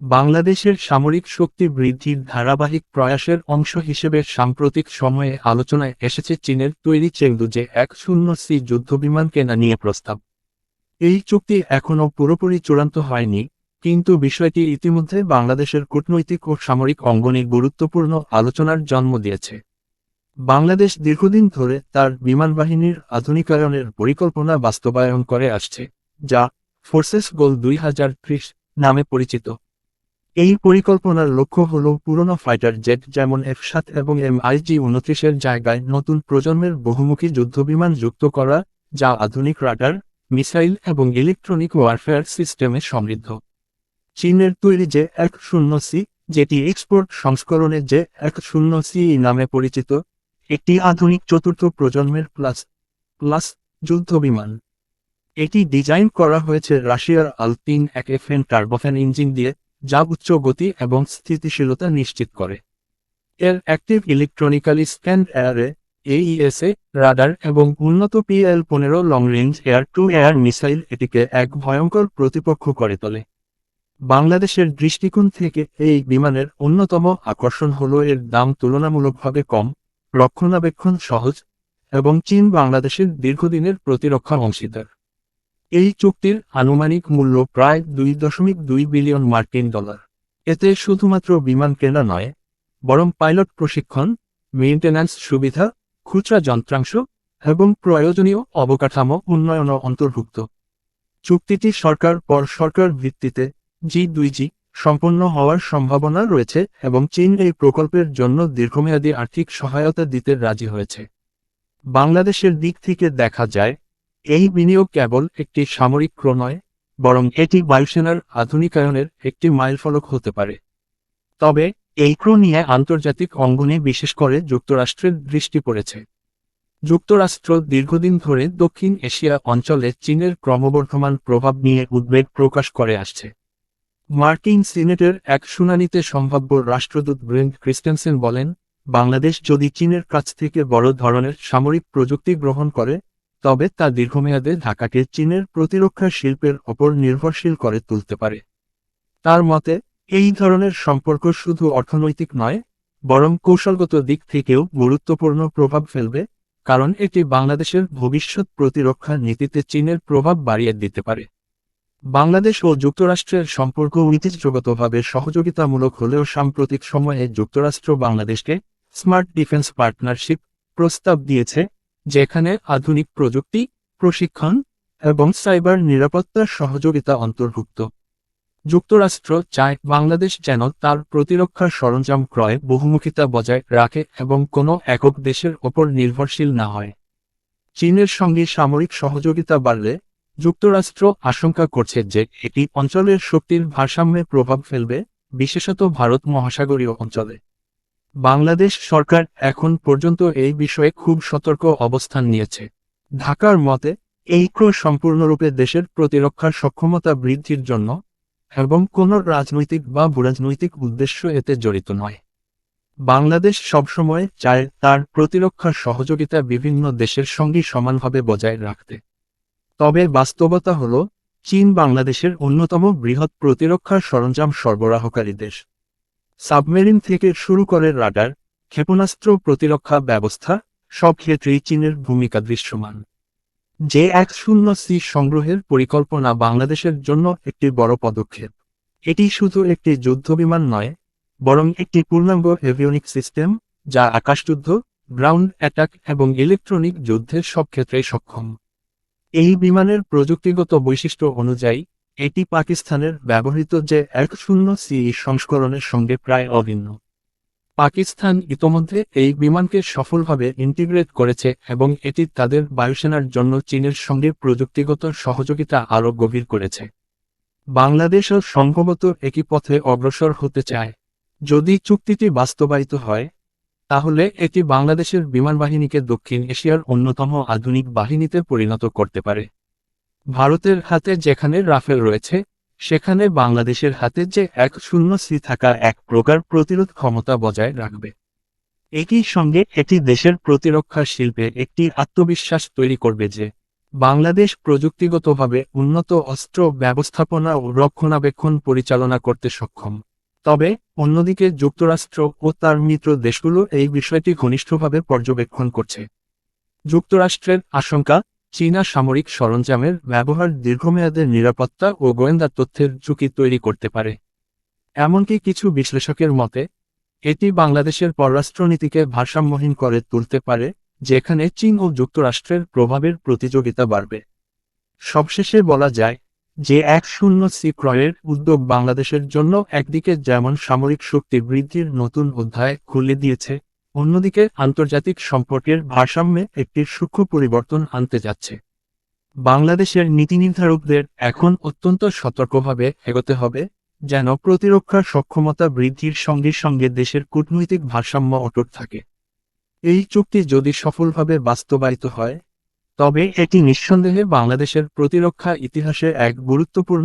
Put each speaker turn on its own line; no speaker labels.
বাংলাদেশের সামরিক শক্তি বৃদ্ধির ধারাবাহিক প্রয়াসের অংশ হিসেবে সাম্প্রতিক সময়ে আলোচনায় এসেছে চীনের তৈরি চেংদু যে এক শূন্য সি যুদ্ধবিমান কেনা নিয়ে প্রস্তাব। এই চুক্তি এখনও পুরোপুরি চূড়ান্ত হয়নি, কিন্তু বিষয়টি ইতিমধ্যে বাংলাদেশের কূটনৈতিক ও সামরিক অঙ্গনে গুরুত্বপূর্ণ আলোচনার জন্ম দিয়েছে। বাংলাদেশ দীর্ঘদিন ধরে তার বিমান বাহিনীর আধুনিকায়নের পরিকল্পনা বাস্তবায়ন করে আসছে, যা ফোর্সেস গোল দুই হাজার ত্রিশ নামে পরিচিত। এই পরিকল্পনার লক্ষ্য হল পুরনো ফাইটার জেট যেমন এফ সাত এবং এম আইজি উনত্রিশের জায়গায় নতুন প্রজন্মের বহুমুখী যুদ্ধবিমান যুক্ত করা, যা আধুনিক রাডার, মিসাইল এবং ইলেকট্রনিক ওয়ারফেয়ার সিস্টেমে সমৃদ্ধ। চীনের তৈরি যে এক শূন্য সি, যেটি এক্সপোর্ট সংস্করণে যে এক শূন্য সি নামে পরিচিত, একটি আধুনিক চতুর্থ প্রজন্মের প্লাস প্লাস যুদ্ধবিমান। এটি ডিজাইন করা হয়েছে রাশিয়ার আল তিন এক এফএন টার্বোফ্যান ইঞ্জিন দিয়ে যা উচ্চ গতি এবং স্থিতিশীলতা নিশ্চিত করে। এর active electronically scanned এয়ারে AESA radar এবং উন্নত পিএল পনেরো long range air to air missile এটিকে এক ভয়ঙ্কর প্রতিপক্ষ করে তোলে। বাংলাদেশের দৃষ্টিকোণ থেকে এই বিমানের অন্যতম আকর্ষণ হল এর দাম তুলনামূলকভাবে কম, রক্ষণাবেক্ষণ সহজ এবং চীন বাংলাদেশের দীর্ঘদিনের প্রতিরক্ষা অংশীদার। এই চুক্তির আনুমানিক মূল্য প্রায় দুই দশমিক দুই বিলিয়ন মার্কিন ডলার। এতে শুধুমাত্র বিমান কেনা নয়, বরং পাইলট প্রশিক্ষণ, মেইনটেন্যান্স সুবিধা, খুচরা যন্ত্রাংশ এবং প্রয়োজনীয় অবকাঠামো উন্নয়নও অন্তর্ভুক্ত। চুক্তিটি সরকার পর সরকার ভিত্তিতে জি দুই জি সম্পন্ন হওয়ার সম্ভাবনা রয়েছে এবং চীন এই প্রকল্পের জন্য দীর্ঘমেয়াদী আর্থিক সহায়তা দিতে রাজি হয়েছে। বাংলাদেশের দিক থেকে দেখা যায় এই বিনিয়োগ কেবল একটি সামরিক ক্রো নয় বরং এটি বায়ুসেনার আধুনিকায়নের একটি মাইলফলক হতে পারে। তবে, এই ক্রো নিয়ে আন্তর্জাতিক অঙ্গনে বিশেষ করে যুক্তরাষ্ট্রের দৃষ্টি পড়েছে। যুক্তরাষ্ট্র দীর্ঘদিন ধরে দক্ষিণ এশিয়া অঞ্চলে চীনের ক্রমবর্ধমান প্রভাব নিয়ে উদ্বেগ প্রকাশ করে আসছে। মার্কিন সিনেটের এক শুনানিতে সম্ভাব্য রাষ্ট্রদূত ব্রেন্ট ক্রিস্টেনসেন বলেন, বাংলাদেশ যদি চীনের কাছ থেকে বড় ধরনের সামরিক প্রযুক্তি গ্রহণ করে তবে তা দীর্ঘমেয়াদে ঢাকাকে চীনের প্রতিরক্ষা শিল্পের ওপর নির্ভরশীল করে তুলতে পারে। তার মতে, এই ধরনের সম্পর্ক শুধু অর্থনৈতিক নয়, বরং কৌশলগত দিক থেকেও গুরুত্বপূর্ণ প্রভাব ফেলবে, কারণ এটি বাংলাদেশের ভবিষ্যৎ প্রতিরক্ষা নীতিতে চীনের প্রভাব বাড়িয়ে দিতে পারে। বাংলাদেশ ও যুক্তরাষ্ট্রের সম্পর্ক ঐতিহ্যগতভাবে সহযোগিতামূলক হলেও সাম্প্রতিক সময়ে যুক্তরাষ্ট্র বাংলাদেশকে স্মার্ট ডিফেন্স পার্টনারশিপ প্রস্তাব দিয়েছে যেখানে আধুনিক প্রযুক্তি, প্রশিক্ষণ এবং সাইবার নিরাপত্তার সহযোগিতা অন্তর্ভুক্ত। যুক্তরাষ্ট্র, চায়, বাংলাদেশ যেন তার প্রতিরক্ষার সরঞ্জাম ক্রয়ে বহুমুখিতা বজায় রাখে এবং কোনো একক দেশের ওপর নির্ভরশীল না হয়। চীনের সঙ্গে সামরিক সহযোগিতা বাড়লে যুক্তরাষ্ট্র আশঙ্কা করছে যে এটি অঞ্চলের শক্তির ভারসাম্যে প্রভাব ফেলবে, বিশেষত ভারত মহাসাগরীয় অঞ্চলে। বাংলাদেশ সরকার এখন পর্যন্ত এই বিষয়ে খুব সতর্ক অবস্থান নিয়েছে। ঢাকার মতে, এই ক্রয় সম্পূর্ণরূপে দেশের প্রতিরক্ষার সক্ষমতা বৃদ্ধির জন্য এবং কোন রাজনৈতিক বা ভূরাজনৈতিক উদ্দেশ্য এতে জড়িত নয়। বাংলাদেশ সবসময় চায় তার প্রতিরক্ষার সহযোগিতা বিভিন্ন দেশের সঙ্গে সমানভাবে বজায় রাখতে। তবে বাস্তবতা হল, চীন বাংলাদেশের অন্যতম বৃহৎ প্রতিরক্ষার সরঞ্জাম সরবরাহকারী দেশ। সাবমেরিন থেকে শুরু করে রাডার, ক্ষেপণাস্ত্র প্রতিরক্ষা ব্যবস্থা, সব ক্ষেত্রেই চীনের ভূমিকা দৃশ্যমান। যে এক শূন্য সি সংগ্রহের পরিকল্পনা বাংলাদেশের জন্য একটি বড় পদক্ষেপ। এটি শুধু একটি যুদ্ধবিমান নয়, বরং একটি পূর্ণাঙ্গ এভিওনিক সিস্টেম, যা আকাশযুদ্ধ, গ্রাউন্ড অ্যাটাক এবং ইলেকট্রনিক যুদ্ধের সব ক্ষেত্রেই সক্ষম। এই বিমানের প্রযুক্তিগত বৈশিষ্ট্য অনুযায়ী এটি পাকিস্তানের ব্যবহৃত যে এক শূন্য সি সংস্করণের সঙ্গে প্রায় অভিন্ন। পাকিস্তান ইতোমধ্যে এই বিমানকে সফলভাবে ইন্টিগ্রেট করেছে এবং এটি তাদের বায়ুসেনার জন্য চীনের সঙ্গে প্রযুক্তিগত সহযোগিতা আরও গভীর করেছে। বাংলাদেশও সম্ভবত একই পথে অগ্রসর হতে চায়। যদি চুক্তিটি বাস্তবায়িত হয়, তাহলে এটি বাংলাদেশের বিমান বাহিনীকে দক্ষিণ এশিয়ার অন্যতম আধুনিক বাহিনীতে পরিণত করতে পারে। ভারতের হাতে যেখানে রাফেল রয়েছে, সেখানে বাংলাদেশের হাতে যে এক শূন্য সি থাকা এক প্রকার প্রতিরোধ ক্ষমতা বজায় রাখবে। একই সঙ্গে এটি দেশের প্রতিরক্ষা শিল্পে একটি আত্মবিশ্বাস তৈরি করবে যে, বাংলাদেশ প্রযুক্তিগতভাবে উন্নত অস্ত্র ব্যবস্থাপনা ও রক্ষণাবেক্ষণ পরিচালনা করতে সক্ষম। তবে, অন্যদিকে যুক্তরাষ্ট্র ও তার মিত্র দেশগুলো এই বিষয়টি ঘনিষ্ঠভাবে পর্যবেক্ষণ করছে। যুক্তরাষ্ট্রের আশঙ্কা চীনা সামরিক সরঞ্জামের ব্যবহার দীর্ঘমেয়াদের নিরাপত্তা ও গোয়েন্দা তথ্যের ঝুঁকি তৈরি করতে পারে। এমনকি কিছু বিশ্লেষকের মতে, এটি বাংলাদেশের পররাষ্ট্রনীতিকে ভারসাম্যহীন করে তুলতে পারে, যেখানে চীন ও যুক্তরাষ্ট্রের প্রভাবের প্রতিযোগিতা বাড়বে। সবশেষে বলা যায় যে এক শূন্য সি ক্রয়ের উদ্যোগ বাংলাদেশের জন্য একদিকে যেমন সামরিক শক্তি বৃদ্ধির নতুন অধ্যায় খুলে দিয়েছে অন্যদিকে, আন্তর্জাতিক সম্পর্কের ভারসাম্যে একটি সূক্ষ্ম পরিবর্তন আনতে যাচ্ছে। বাংলাদেশের নীতি নির্ধারকদের এখন অত্যন্ত সতর্কভাবে এগোতে হবে, যেন প্রতিরক্ষার সক্ষমতা বৃদ্ধির সঙ্গে সঙ্গে দেশের কূটনৈতিক ভারসাম্য অটুট থাকে। এই চুক্তি যদি সফলভাবে বাস্তবায়িত হয়, তবে এটি নিঃসন্দেহে বাংলাদেশের প্রতিরক্ষা ইতিহাসে এক গুরুত্বপূর্ণ